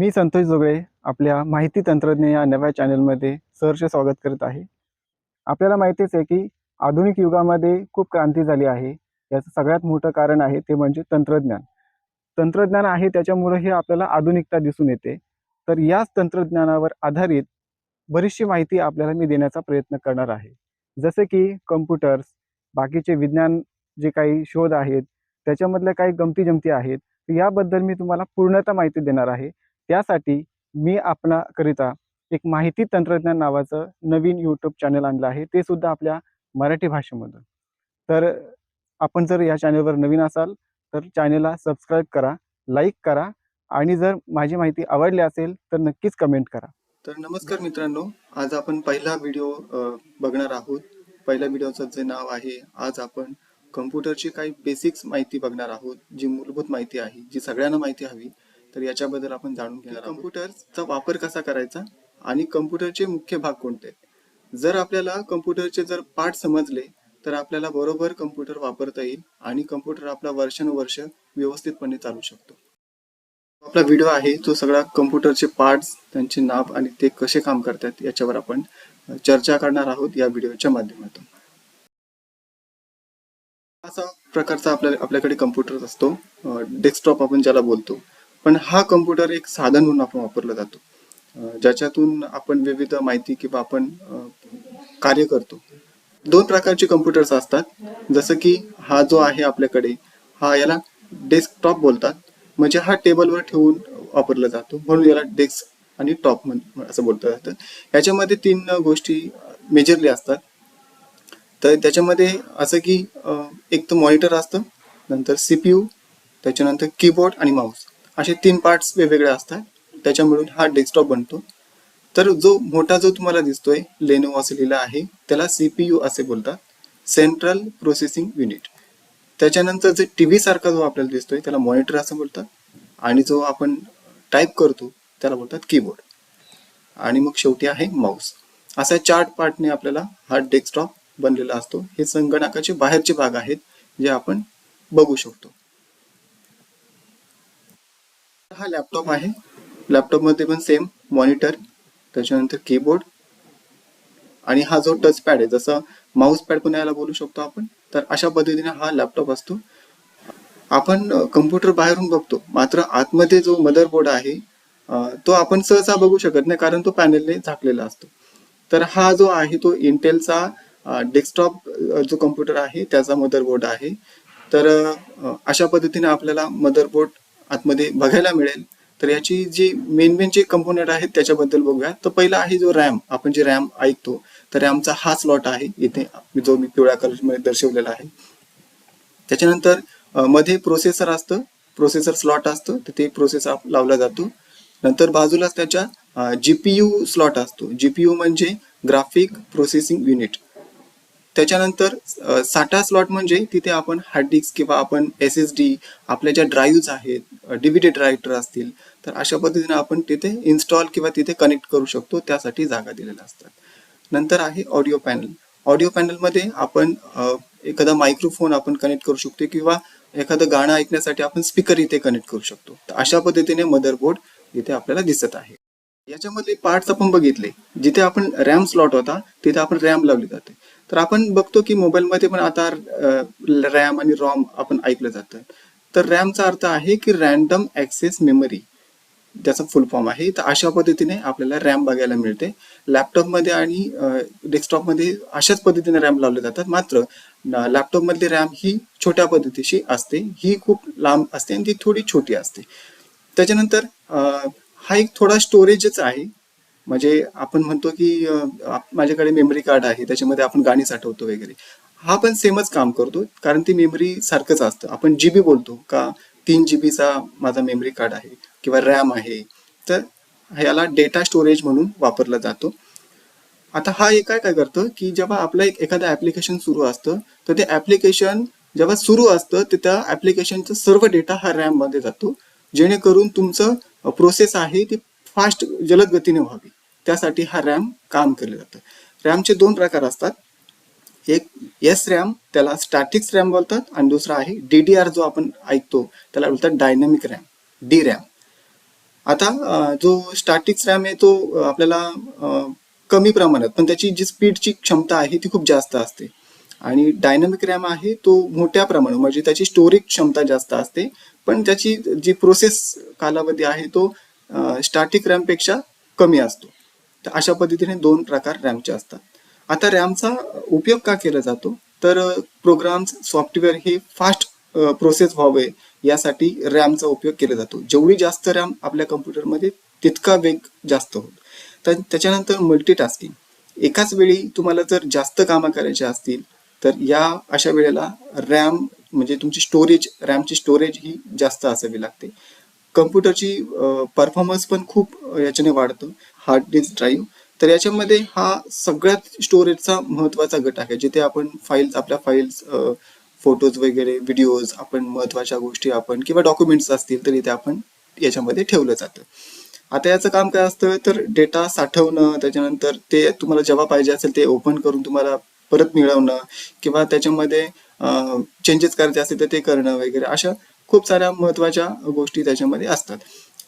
मी संतोष जोगळे आपल्या माहिती तंत्रज्ञान या नव्या चॅनलमध्ये सहर्ष स्वागत करत आहे. आपल्याला माहितीच आहे की आधुनिक युगामध्ये खूप क्रांती झाली आहे. याचं सगळ्यात मोठं कारण आहे ते म्हणजे तंत्रज्ञान. तंत्रज्ञान आहे त्याच्यामुळे हे आपल्याला आधुनिकता दिसून येते. तर याच तंत्रज्ञानावर आधारित बरीचशी माहिती आपल्याला मी देण्याचा प्रयत्न करणार आहे. जसे की कम्प्युटर्स बाकीचे विज्ञान जे काही शोध आहेत त्याच्यामधल्या काही गमती जमती आहेत याबद्दल मी तुम्हाला पूर्णतः माहिती देणार आहे. त्यासाठी मी आपणाकरिता एक माहिती तंत्रज्ञान नावाचं नवीन यूट्यूब चॅनल आणलं आहे. ते सुद्धा आपल्या मराठी भाषेमधून. तर आपण जर या चॅनलवर नवीन असाल तर चॅनलला सबस्क्राईब करा लाईक करा आणि जर माझी माहिती आवडली असेल तर नक्कीच कमेंट करा. तर नमस्कार मित्रांनो. आज आपण पहिला व्हिडिओ बघणार आहोत. पहिल्या व्हिडिओचं जे नाव आहे आज आपण कम्प्युटरची काही बेसिक्स माहिती बघणार आहोत जी मूलभूत माहिती आहे जी सगळ्यांना माहिती हवी. तर याच्याबद्दल आपण जाणून घेणार कम्प्युटरचा वापर कसा करायचा आणि कम्प्युटरचे मुख्य भाग कोणते? जर आपल्याला कम्प्युटरचे जर पार्ट समजले तर आपल्याला बरोबर कम्प्युटर वापरता येईल आणि कम्प्युटर आपला वर्षानुवर्ष व्यवस्थितपणे चालू शकतो. आपला व्हिडिओ आहे तो सगळा कम्प्युटरचे पार्ट्स त्यांचे नाव आणि ते कसे काम करतात याच्यावर आपण चर्चा करणार आहोत या व्हिडिओच्या माध्यमातून. असा प्रकारचा आपल्या आपल्याकडे कम्प्युटर असतो. डेस्कटॉप आपण ज्याला बोलतो. पण हा कम्प्युटर एक साधन म्हणून आपण वापरला जातो. ज्याच्यातून आपण विविध माहिती किंवा आपण कार्य करतो. दोन प्रकारचे कम्प्युटर्स असतात. जसं की हा जो आहे आपल्याकडे हा याला डेस्कटॉप बोलतात. म्हणजे हा टेबलवर ठेवून वापरला जातो. म्हणून याला डेस्क आणि टॉप असं बोललं जातं याच्यामध्ये तीन गोष्टी मेजरली असतात. तर त्याच्यामध्ये असं की एक तर मॉनिटर असतं नंतर सीपीयू त्याच्यानंतर कीबोर्ड आणि माऊस असे तीन पार्ट्स वेगवेगळे असतात. त्याच्या मिळून हा डेस्कटॉप बनतो. तर जो मोठा जो तुम्हाला दिसतोय लेनोवो असं लिहिला आहे त्याला सीपीयू असे बोलतात. सेंट्रल प्रोसेसिंग युनिट त्याच्यानंतर जे टी व्ही सारखा जो आपल्याला दिसतोय त्याला मॉनिटर असं बोलतात. आणि जो आपण टाईप करतो त्याला बोलतात कीबोर्ड आणि मग शेवटी आहे माऊस असा चार्ट पार्टने आपल्याला हा डेस्कटॉप बनलेला असतो. हे संगणकाचे बाहेरचे भाग आहेत जे आपण बघू शकतो. हा लॅपटॉप आहे. लॅपटॉपमध्ये पण सेम मॉनिटर त्याच्यानंतर कीबोर्ड आणि हा जो टच पॅड आहे जसं माऊस पॅड पण याला बोलू शकतो आपण तर अशा पद्धतीने हा लॅपटॉप असतो. आपण कम्प्युटर बाहेरून बघतो मात्र आतमध्ये जो मदरबोर्ड आहे तो आपण सहसा बघू शकत नाही कारण तो पॅनेलने झाकलेला असतो. तर हा जो आहे तो इंटेलचा डेस्कटॉप जो कम्प्युटर आहे त्याचा मदरबोर्ड आहे. तर अशा पद्धतीने आपल्याला मदरबोर्ड आतमध्ये बघायला मिळेल. तर याची जी मेन मेन जे कंपोनेंट आहेत त्याच्याबद्दल बघूया. तर पहिला आहे जो रॅम आपण जे रॅम ऐकतो तर रॅमचा हा स्लॉट आहे. इथे जो मी पिवळ्या कलरमध्ये दर्शवलेला आहे. त्याच्यानंतरमध्ये प्रोसेसर असतं. प्रोसेसर स्लॉट असतं. तर ते प्रोसेसर लावला जातो. नंतर बाजूलाच त्याच्या जीपीयू स्लॉट असतो. जीपीयू म्हणजे ग्राफिक प्रोसेसिंग युनिट त्याच्यानंतर साठा स्लॉट म्हणजे तिथे आपण हार्ड डिस्क किंवा आपण एस एस डी आपल्या ज्या ड्राईव्ह आहेत डीव्हीडी ड्राईव्ह असतील तर अशा पद्धतीने आपण तिथे इन्स्टॉल किंवा तिथे कनेक्ट करू शकतो त्यासाठी जागा दिलेल्या असतात. नंतर आहे ऑडिओ पॅनल ऑडिओ पॅनलमध्ये आपण एखादा मायक्रोफोन आपण कनेक्ट करू शकतो किंवा एखादं गाणं ऐकण्यासाठी आपण स्पीकर इथे कनेक्ट करू शकतो. तर अशा पद्धतीने मदरबोर्ड इथे आपल्याला दिसत आहे. याच्यामधले पार्ट्स आपण बघितले. जिथे आपण रॅम स्लॉट होता तिथे आपण रॅम लावली जाते. तर आपण बघतो की मोबाईलमध्ये पण आता रॅम आणि रॉम आपण ऐकलं जातं. तर रॅमचा अर्थ आहे की रॅन्डम ऍक्सेस मेमरी त्याचा फुल फॉर्म आहे. तर अशा पद्धतीने आपल्याला रॅम बघायला मिळते. लॅपटॉपमध्ये आणि डेस्कटॉपमध्ये अशाच पद्धतीने रॅम लावले जातात. मात्र लॅपटॉपमधली रॅम ही छोट्या पद्धतीशी असते. ही खूप लांब असते आणि ती थोडी छोटी असते. त्याच्यानंतर हा एक थोडा स्टोरेजच आहे. म्हणजे आपण म्हणतो की माझ्याकडे मेमरी कार्ड आहे त्याच्यामध्ये आपण गाणी साठवतो वगैरे. हा पण सेमच काम करतो कारण ती मेमरी सारखंच असतं. आपण जीबी बोलतो का तीन जीबीचा माझा मेमरी कार्ड आहे किंवा रॅम आहे तर ह्याला डेटा स्टोरेज म्हणून वापरला जातो. आता हा एक काय काय करतं की जेव्हा आपलं एक एखादं ऍप्लिकेशन सुरू असतं तर ते ऍप्लिकेशन जेव्हा सुरू असतं तर त्या ऍप्लिकेशनचा सर्व डेटा हा रॅममध्ये जातो. जेणेकरून तुमचं प्रोसेस आहे ती फास्ट जलद गतीने व्हावी. त्यासाठी हा रॅम काम केलं जातं. रॅमचे दोन प्रकार असतात. एक एस रॅम त्याला स्टॅटिक्स रॅम बोलतात आणि दुसरा आहे डी डी आर जो आपण ऐकतो त्याला बोलतात डायनॅमिक रॅम डी रॅम. आता जो स्टॅटिक्स रॅम आहे तो आपल्याला कमी प्रमाणात पण त्याची जी स्पीडची क्षमता आहे ती खूप जास्त असते. आणि डायनामिक रॅम आहे तो मोठ्या प्रमाणात म्हणजे त्याची स्टोरेज क्षमता जास्त असते पण त्याची जी प्रोसेस कालावधी आहे तो स्टॅटिक रॅमपेक्षा कमी असतो. तर अशा पद्धतीने दोन प्रकार रॅमचे असतात. आता रॅमचा उपयोग का केला जातो? तर प्रोग्राम्स सॉफ्टवेअर हे फास्ट प्रोसेस व्हावे यासाठी रॅमचा उपयोग केला जातो. जेवढी जास्त रॅम आपल्या कम्प्युटरमध्ये तितका वेग जास्त होतो. तर त्याच्यानंतर मल्टीटास्किंग एकाच वेळी तुम्हाला जर जास्त कामं करायची असतील तर या अशा वेळेला रॅम म्हणजे तुमची स्टोरेज रॅमची स्टोरेज ही जास्त असावी लागते. कम्प्युटरची परफॉर्मन्स पण खूप याच्याने वाढतं. हार्ड डिस्क ड्राईव्ह तर याच्यामध्ये हा सगळ्यात स्टोरेजचा महत्त्वाचा गट आहे. जिथे आपण फाईल्स आपल्या फाईल्स फोटोज वगैरे व्हिडिओज आपण महत्त्वाच्या गोष्टी आपण किंवा डॉक्युमेंट्स असतील तर इथे आपण याच्यामध्ये ठेवलं जातं. आता याचं काम काय असतं? तर डेटा साठवणं त्याच्यानंतर ते तुम्हाला जेव्हा पाहिजे असेल ते ओपन करून तुम्हाला परत मिळवणं किंवा त्याच्यामध्ये चेंजेस करायचे असतील तर ते करणं वगैरे. अशा खूप साऱ्या महत्त्वाच्या गोष्टी त्याच्यामध्ये असतात.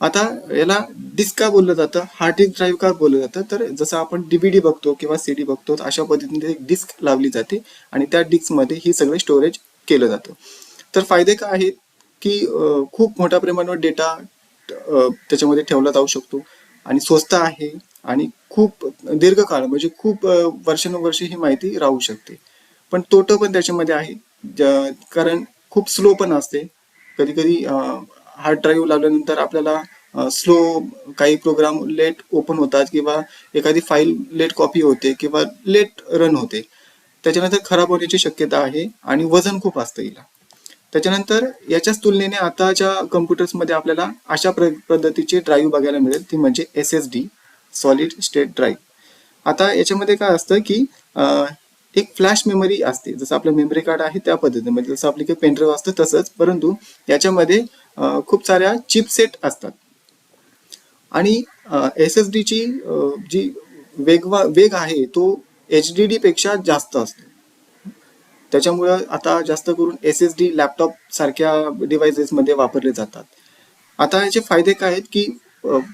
आता याला डिस्क का बोललं जातं हार्ड डिस्क ड्राईव्ह का बोललं जातं. तर जसं आपण डीव्हीडी बघतो किंवा सीडी बघतो अशा पद्धतीने एक डिस्क लावली जाते आणि त्या डिस्कमध्ये ही सगळं स्टोरेज केलं जातं. तर फायदे काय आहेत की खूप मोठ्या प्रमाणावर डेटा त्याच्यामध्ये ठेवला जाऊ शकतो आणि स्वस्त आहे आणि खूप दीर्घकाळ म्हणजे खूप अं, वर्षानुवर्षे ही माहिती राहू शकते. पण तोटं पण त्याच्यामध्ये आहे ज- कारण खूप स्लो पण असते. कधी कधी हार्ड ड्राईव्ह लावल्यानंतर आपल्याला स्लो काही प्रोग्राम लेट ओपन होतात किंवा एखादी फाईल लेट कॉपी होते किंवा लेट रन होते. त्याच्यानंतर खराब होण्याची शक्यता आहे आणि वजन खूप असतं हिला. त्याच्यानंतर याच्याच तुलनेने आताच्या कम्प्युटर्समध्ये आपल्याला अशा प्र पद्धतीचे ड्राईव्ह बघायला मिळेल. ती म्हणजे S S D solid state drive आता याच्यामध्ये काय असतं की एक फ्लॅश मेमरी असते. जसं आपलं मेमरी कार्ड आहे त्या पद्धतीने म्हणजे जसं आपली काही पेनड्राईव्ह असतं तसंच. परंतु याच्यामध्ये खूप साऱ्या चिपसेट असतात. आणि एस एस डीची जी वेगवा वेग आहे तो एच डी डी पेक्षा जास्त असतो. त्याच्यामुळं आता जास्त करून एस एस डी लॅपटॉप सारख्या डिव्हायसेसमध्ये वापरले जातात. आता याचे फायदे काय आहेत की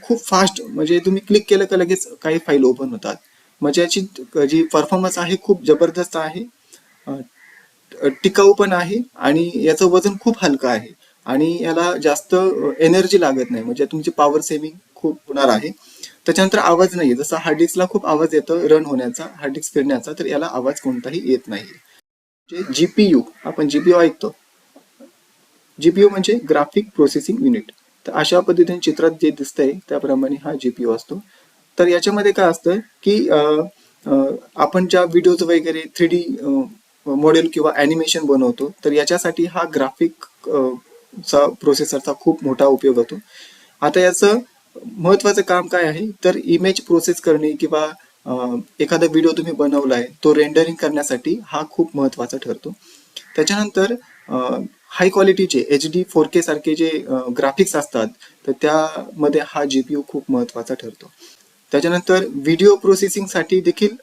खूप फास्ट म्हणजे तुम्ही क्लिक केलं का लगेच काही फाईल ओपन होतात. म्हणजे याची जी परफॉर्मन्स आहे खूप जबरदस्त आहे. टिकाऊ पण आहे आणि याचं वजन खूप हलकं आहे. आणि याला जास्त एनर्जी लागत नाही. म्हणजे तुमची पॉवर सेव्हिंग खूप होणार आहे. त्याच्यानंतर आवाज नाही जसं हार्ड डिस्कला खूप आवाज येतो रन होण्याचा हार्ड डिस्क फिरण्याचा तर याला आवाज कोणताही येत नाही जे जीपीयू आपण जीपीयू ऐकतो. जीपीयू म्हणजे ग्राफिक प्रोसेसिंग युनिट तर अशा पद्धतीने चित्रात जे दिसतंय त्याप्रमाणे हा जीपीयू असतो. तर याच्यामध्ये काय असतं की आपण ज्या व्हिडिओज वगैरे थ्री डी मॉडेल किंवा ॲनिमेशन बनवतो तर याच्यासाठी हा ग्राफिक चा प्रोसेसरचा खूप मोठा उपयोग होतो. आता याचं महत्वाचं काम काय आहे? तर इमेज प्रोसेस करणे किंवा एखादा व्हिडिओ तुम्ही बनवलाय तो रेंडरिंग करण्यासाठी हा खूप महत्त्वाचा ठरतो. त्याच्यानंतर हाय क्वालिटीचे एच डी फोर के सारखे जे ग्राफिक्स असतात तर त्यामध्ये हा जीपीयू खूप महत्त्वाचा ठरतो. त्याच्यानंतर व्हिडिओ प्रोसेसिंगसाठी देखील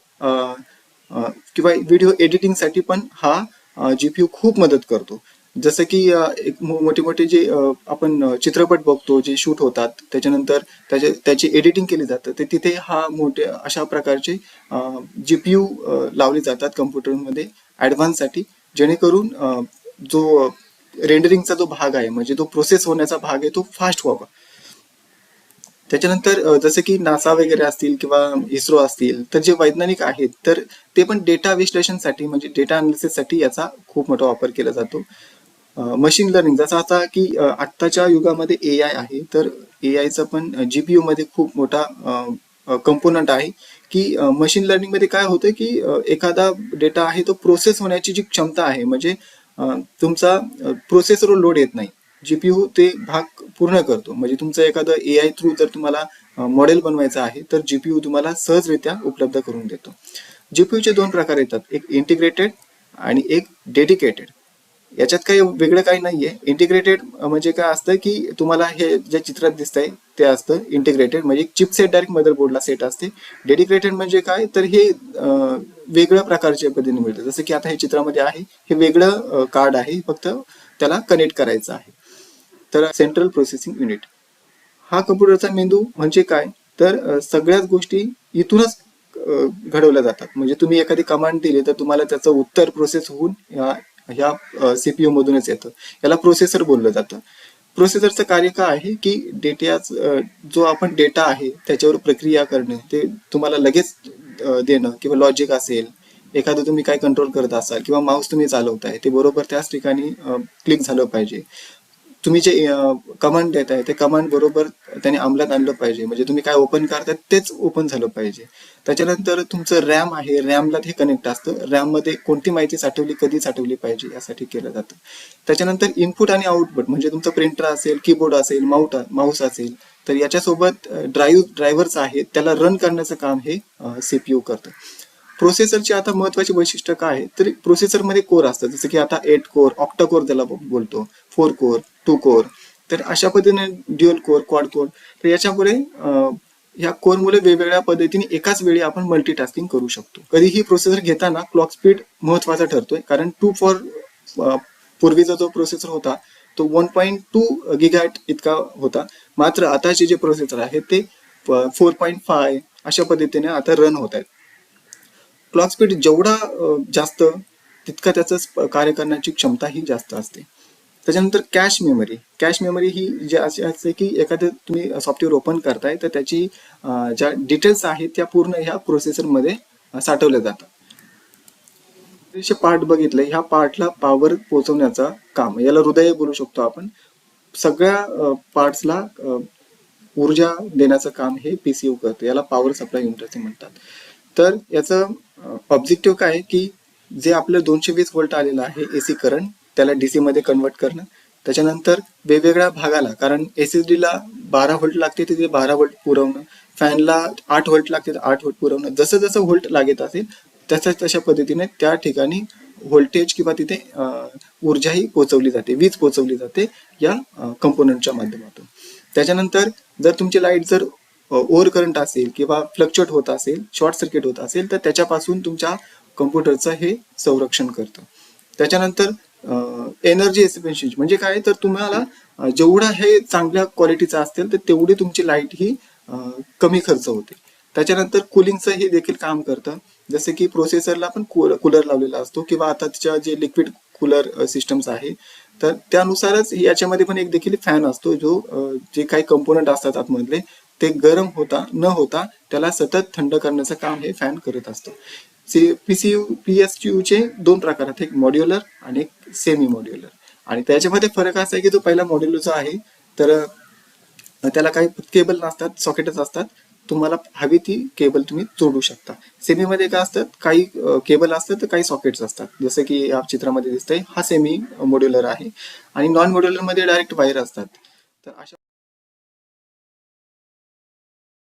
किंवा व्हिडिओ एडिटिंगसाठी पण हा जीपीयू खूप मदत करतो. जसं की एक मो- मोठे मोठे जे आपण चित्रपट बघतो जे शूट होतात त्याच्यानंतर त्याचे त्याची एडिटिंग केली जातं ते तिथे हा मोठे अशा प्रकारचे जीपीयू लावले जातात कम्प्युटरमध्ये ॲडव्हान्ससाठी जेणेकरून जो रेंडरिंगचा जो भाग आहे म्हणजे तो प्रोसेस होण्याचा भाग आहे तो फास्ट व्हावा. त्याच्यानंतर जसं की नासा वगैरे असतील किंवा इस्रो असतील तर जे वैज्ञानिक आहेत तर ते पण डेटा विश्लेषणसाठी म्हणजे डेटा अनालिसिससाठी याचा खूप मोठा वापर केला जातो. मशीन लर्निंग जसं आता की आत्ताच्या युगामध्ये ए आय आहे तर ए आयचं पण जीपीयू मध्ये खूप मोठा कंपोनंट आहे की मशीन लर्निंगमध्ये काय होतं की एखादा डेटा आहे तो प्रोसेस होण्याची जी क्षमता आहे म्हणजे तुमचा प्रोसेसर लोड येत नाही. जीपीयू ते भाग पूर्ण करतो. म्हणजे तुमचं एखादं ए आय थ्रू जर तुम्हाला मॉडेल बनवायचं आहे तर जीपीयू तुम्हाला सहजरित्या उपलब्ध करून देतो. जीपीयूचे दोन प्रकार येतात. एक इंटिग्रेटेड आणि एक डेडिकेटेड याच्यात काही वेगळं काही नाहीये. इंटिग्रेटेड म्हणजे काय असतं की तुम्हाला हे जे चित्रात दिसतंय ते असतं इंटिग्रेटेड म्हणजे चिपसेट डायरेक्ट मदरबोर्डला सेट असते. डेडिकेटेड म्हणजे काय? तर हे वेगळ्या प्रकारच्या पद्धतीने मिळतं. जसं की आता हे चित्रामध्ये आहे हे वेगळं कार्ड आहे. फक्त त्याला कनेक्ट करायचं आहे. तर सेंट्रल प्रोसेसिंग युनिट हा कम्प्युटरचा मेंदू म्हणजे काय? तर सगळ्याच गोष्टी इथूनच घडवल्या जातात. म्हणजे तुम्ही एखादी कमांड दिली तर तुम्हाला त्याचं उत्तर प्रोसेस होऊन या ह्या सीपीयू मधूनच येतं. याला प्रोसेसर बोललं जातं. प्रोसेसरचं कार्य काय आहे की डेटा जो आपण डेटा आहे त्याच्यावर प्रक्रिया करणे ते तुम्हाला लगेच देणं किंवा लॉजिक असेल एखादं तुम्ही काय कंट्रोल करत असाल किंवा माऊस तुम्ही चालवताय ते बरोबर त्याच ठिकाणी क्लिक झालं पाहिजे. तुम्ही जे कमांड देत आहे ते कमांड बरोबर त्याने अंमलात आणलं पाहिजे. म्हणजे तुम्ही काय ओपन करताय तेच ओपन झालं पाहिजे. त्याच्यानंतर तुमचं रॅम आहे रॅमला ते कनेक्ट असतं. रॅममध्ये कोणती माहिती साठवली कधी साठवली पाहिजे यासाठी केलं जातं. त्याच्यानंतर इनपुट आणि आउटपुट म्हणजे तुमचं प्रिंटर असेल कीबोर्ड असेल माउट माऊस असेल तर याच्यासोबत ड्राईव्ह ड्रायव्हर्स आहेत त्याला रन करण्याचं काम हे सीपीयू करतं. प्रोसेसरची आता महत्वाची वैशिष्ट्य काय? आहे तर प्रोसेसरमध्ये कोर असतात जसं की आता एट कोर ऑक्टा कोर त्याला बोलतो. फोर कोर टू कोर तर अशा पद्धतीने ड्युअल कोर क्वाड कोर तर याच्यामुळे अं, या कोरमुळे वेगवेगळ्या पद्धतीने एकाच वेळी आपण मल्टीटास्किंग करू शकतो. कधीही प्रोसेसर घेताना क्लॉक स्पीड महत्त्वाचा ठरतोय. कारण टू फॉर पूर्वीचा जो प्रोसेसर होता तो वन पॉईंट टू गिगॅट इतका होता. मात्र आताचे जे प्रोसेसर आहेत ते फोर पॉईंट फाय अशा पद्धतीने आता रन होत आहेत. क्लॉक स्पीड जेवढा जास्त तितका त्याचं कार्य करण्याची क्षमता ही जास्त असते. त्याच्यानंतर कॅश मेमरी. कॅश मेमरी ही जे अशी असते की एखादं तुम्ही सॉफ्टवेअर ओपन करताय तर त्याची ज्या डिटेल्स आहेत त्या पूर्ण ह्या प्रोसेसरमध्ये साठवल्या जातात. पार्ट बघितलं ह्या पार्टला पॉवर पोहोचवण्याचा काम याला हृदय बोलू शकतो आपण. सगळ्या पार्ट्सला ऊर्जा देण्याचं काम हे पीसीयू करतं याला पॉवर सप्लाय युनिट असे म्हणतात. तर याचं ऑब्जेक्टिव्ह काय आहे की जे आपलं दोनशे वीस व्होल्ट आलेलं आहे एसी करंट त्याला डीसी मध्ये कन्वर्ट करणं. त्याच्यानंतर वेगवेगळ्या भागाला कारण एस एस बारा व्होल्ट लागते तिथे बारा व्होल्ट पुरवणं. फॅनला आठ व्होल्ट लागते तर आठ व्होल्ट पुरवणं. जसं जसं व्होल्ट लागत असेल तशा तशा पद्धतीने त्या ठिकाणी व्होल्टेज किंवा तिथे ऊर्जाही पोहोचवली जाते वीज पोचवली जाते या कंपोनंटच्या माध्यमातून. त्याच्यानंतर जर तुमची लाइट जर ओव्हर करंट असेल किंवा फ्लक्च्युएट होत असेल शॉर्ट सर्किट होत असेल तर त्याच्यापासून तुमच्या कम्प्युटरचं हे संरक्षण करतं. त्याच्यानंतर एनर्जी एफिशियन्सी म्हणजे काय? तर तुम्हाला जेवढं हे चांगल्या क्वालिटीचं असेल तर तेवढी तुमची लाइट ही कमी खर्च होते. त्याच्यानंतर कुलिंगचं हे देखील काम करतं. जसं की प्रोसेसरला पण कूलर लावलेला असतो किंवा आता तिच्या जे लिक्विड कूलर सिस्टम्स आहे तर त्यानुसारच याच्यामध्ये पण एक देखील फॅन असतो जो जे काही कंपोनंट असतात आतमधले ते गरम होता न होता त्याला सतत थंड करण्याचं काम हे फॅन करत असतं. पीसीयू पीएसयू चे दोन प्रकार आहेत एक मॉड्युलर आणि एक सेमी मॉड्युलर आणि त्याच्यामध्ये फरक असा आहे की जो पहिला मॉड्युलरचा आहे तर त्याला काही केबल नसतात सॉकेटच असतात तुम्हाला हवी ती केबल तुम्ही जोडू शकता. सेमी मध्ये काय असतात काही केबल असतात तर काही सॉकेट्स असतात. जसं की या चित्रामध्ये दिसतंय हा सेमी मॉड्युलर आहे. आणि नॉन मॉड्युलरमध्ये डायरेक्ट वायर असतात. तर अशा